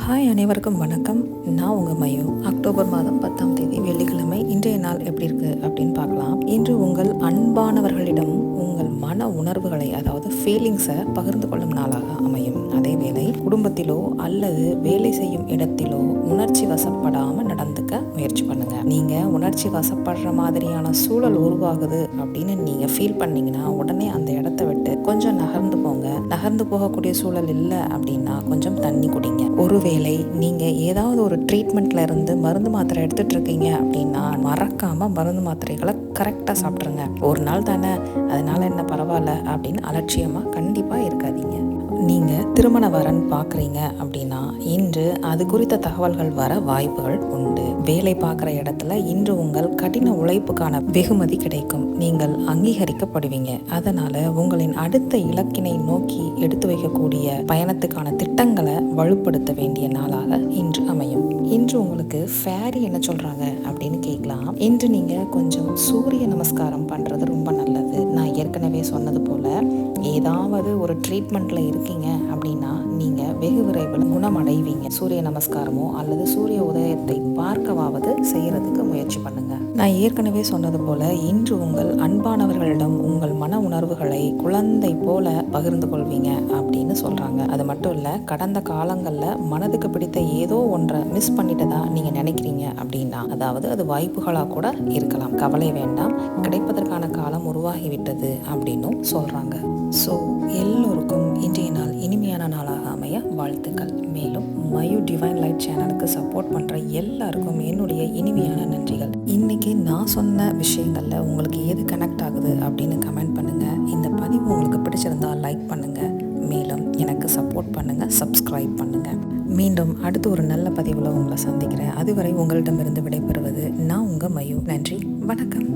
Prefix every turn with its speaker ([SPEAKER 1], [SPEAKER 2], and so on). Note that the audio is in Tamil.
[SPEAKER 1] ஹாய் அனைவருக்கும் வணக்கம். நான் உங்கள் மயு அக்டோபர் மாதம் பத்தாம் தேதி வெள்ளிக்கிழமை இன்றைய நாள் எப்படி இருக்கு அப்படின்னு பார்க்கலாம். இன்று உங்கள் அன்பானவர்களிடம் உங்கள் மன உணர்வுகளை அதாவது ஃபீலிங்ஸை பகிர்ந்து கொள்ளும் நாளாக அமையும். அதே வேளை குடும்பத்திலோ அல்லது வேலை செய்யும் இடத்திலோ உணர்ச்சி வசப்படாமல் நடந்துக்க முயற்சி பண்ணுங்க. நீங்க உணர்ச்சி வசப்படுற மாதிரியான சூழல் உருவாகுது அப்படின்னு நீங்க ஃபீல் பண்ணீங்கன்னா உடனே அந்த இடத்த விட்டு கொஞ்சம் நகர்ந்து தகர்ந்து போகக்கூடிய சூழல் இல்லை அப்படின்னா கொஞ்சம் தண்ணி குடிங்க. ஒருவேளை நீங்க ஏதாவது ஒரு ட்ரீட்மெண்ட்ல இருந்து மருந்து மாத்திரை எடுத்துட்டு இருக்கீங்க அப்படின்னா மறக்காம மருந்து மாத்திரைகளை கரெக்டாக சாப்பிட்ருங்க ஒரு நாள் தானே அதனால என்ன பரவாயில்ல அப்படின்னு அலட்சியமாக கண்டிப்பாக இருக்காதீங்க. நீங்கள் திருமண வரன் பார்க்குறீங்க அப்படின்னா இன்று அது குறித்த தகவல்கள் வர வாய்ப்புகள் உண்டு. வேலை பார்க்குற இடத்துல இன்று உங்கள் கடின உழைப்புக்கான வெகுமதி கிடைக்கும். நீங்கள் அங்கீகரிக்கப்படுவீங்க. அதனால உங்களின் அடுத்த இலக்கினை நோக்கி எடுத்து வைக்கக்கூடிய பயணத்துக்கான திட்டங்களை வலுப்படுத்த வேண்டிய நாளாக இன்று அமையும். இன்று உங்களுக்கு ஃபேரி என்ன சொல்கிறாங்க அப்படின்னு கேட்கலாம். இன்று நீங்கள் கொஞ்சம் சூரிய நமஸ்காரம் பண்ணுறது ரொம்ப நல்லது. சொன்னது போல் ஏதாவது ஒரு ட்ரீட்மெண்ட்டில் இருக்கீங்க அப்படின்னா நீங்கள் வெகு விரைவில் குணமடைவீங்க. சூரிய நமஸ்காரமோ அல்லது சூரிய உதயத்தை பார்க்கவாவது செய்கிறதுக்கு முயற்சி பண்ணுங்கள் நான் ஏற்கனவே சொன்னது போல இன்று உங்கள் அன்பானவர்களிடம் உங்கள் மன உணர்வுகளை குழந்தை போல பகிர்ந்து கொள்வீங்க அப்படின்னு சொல்றாங்க. அது மட்டும் இல்ல கடந்த காலங்கள்ல மனதுக்கு பிடித்த ஏதோ ஒன்றை மிஸ் பண்ணிட்டதா நீங்க நினைக்கிறீங்க அப்படின்னா அதாவது அது வாய்ப்புகளா கூட இருக்கலாம். கவலை வேண்டாம். கிடைப்பதற்கான காலம் உருவாகிவிட்டது அப்படின்னும் சொல்கிறாங்க ஸோ எல்லோருக்கும் இன்றைய நாள் இனிமையான நாளாக அமைய வாழ்த்துக்கள். மேலும் மயு டிவைன் லைட் சேனலுக்கு சப்போர்ட் பண்ணுற எல்லாருக்கும் என்னுடைய இனிமையான நன்றிகள். இன்றைக்கி நான் சொன்ன விஷயங்களில் உங்களுக்கு எது கனெக்ட் ஆகுது அப்படின்னு கமெண்ட் பண்ணுங்கள் இந்த பதிவு உங்களுக்கு பிடிச்சிருந்தா லைக் பண்ணுங்கள் மேலும் எனக்கு சப்போர்ட் பண்ணுங்கள் சப்ஸ்கிரைப் பண்ணுங்கள் மீண்டும் அடுத்து ஒரு நல்ல பதிவில் உங்களை சந்திக்கிறேன். அதுவரை உங்களிடமிருந்து விடைபெறுவது நான் உங்கள் மயு நன்றி வணக்கம்.